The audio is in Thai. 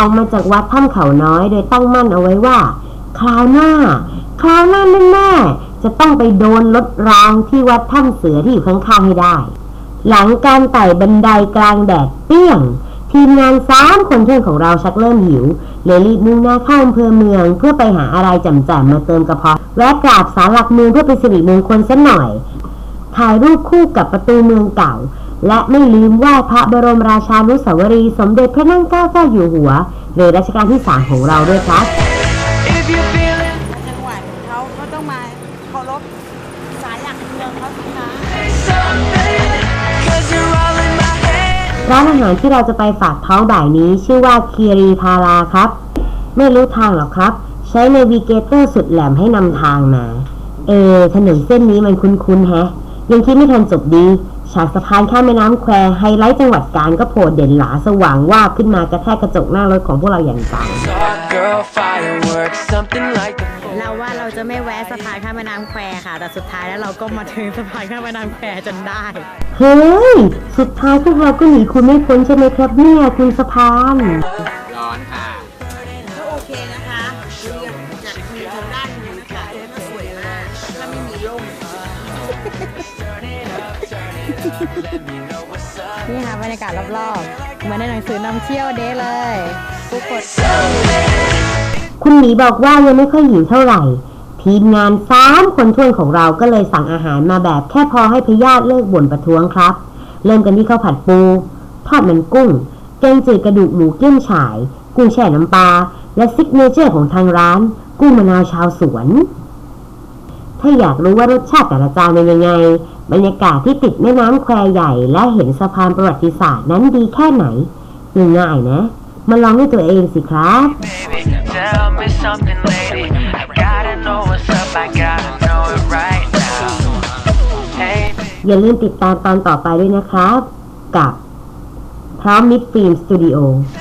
ออกมาจากวัดถ้ำเขาน้อยโดยตั้งมั่นเอาไว้ว่า คราวหน้า คราวหน้าแน่ๆจะต้องไปโดนรถรางที่วัดถ้ำเสือที่อยู่ข้างๆให้ได้ หลังการไต่บันไดกลางแดดเปรี้ยง ทีมงานสามคนเพื่อนของเราชักเริ่มหิวเลยรีบมุ่งหน้าเข้าอำเภอเมือง เพื่อไปหาอะไรจำๆมาเติมกระเพาะแวะกราบสารหลักเมืองเพื่อเป็นสิริมงคลสักหน่อยถ่ายรูปคู่กับประตูเมืองเก่า และไม่ลืมไหว้พระบรมราชานุสาวรีย์สมเด็จพระนั่งเกล้าเจ้าอยู่หัวหรือรัชกาลที่สามของเราด้วยครับ If you're feeling จังหวัดเขาก็ต้องมาเคารพสายหลักเมืองเขาสิคะ something, cause you're all in my head. ร้านอาหารที่เราจะไปฝากท้องบ่ายนี้ชื่อว่าคีรีทาราครับ ไม่รู้ทางหรอกครับ ใช้เนวิเกเตอร์สุดแหลมให้นำทางมา เออถนนเส้นนี้มันคุ้นๆแฮะ ยังคิดไม่ทันจบดี ฉากสะพานข้ามแม่น้ำแควไฮไลท์จังหวัดกาญก็โผล่เด่นหลาสว่างวาบขึ้นมากระแทกกระจกหน้ารถของพวกเราอย่างจัง Talk girl, fireworks, something like the เราว่าเราจะไม่แวะสะพานข้ามแม่น้ำแควค่ะ แต่สุดท้ายแล้วเราก็มาถึงสะพานข้ามแม่น้ำแควจนได้ เฮ้ย สุดท้ายพวกเราก็หนีคุณไม่พ้นใช่ไหมครับเนี่ยคุณสะพาน ร้อนค่ะ ก็โอเคนะคะดูจากวิวทางด้านนู้นนะคะก็สวยมากถ้าไม่มีร่ม นี่ค่ะบรรยากาศรอบๆ เหมือนในหนังสือนำเที่ยวเด้เลยทุกคนคุณหมีบอกว่ายังไม่ค่อยหิวเท่าไหร่ ทีมงานสามคนช่วยของเราก็เลยสั่งอาหารมาแบบแค่พอให้พยาธิเลิกบ่นประท้วงครับ เริ่มกันที่ข้าวผัดปูทอดมันกุ้ง แกงจืดกระดูกหมูเกี้ยมฉ่าย กุ้งแช่น้ำปลาและซิกเนเจอร์ของทางร้าน กุ้งมะนาวชาวสวน ถ้าอยากรู้ว่ารสชาติแต่ละจานเป็นยังไง บรรยากาศที่ติดแม่น้ำแควใหญ่ และเห็นสะพานประวัติศาสตร์นั้นดีแค่ไหนง่ายๆนะ มาลองด้วยตัวเองสิครับ baby. Tell me something, lady. I gotta know what's up, I gotta know it right now. Hey, อย่าลืมติดตามตอนต่อไปด้วยนะครับ กับพร้อมมิดฟิล์มสตูดิโอ baby.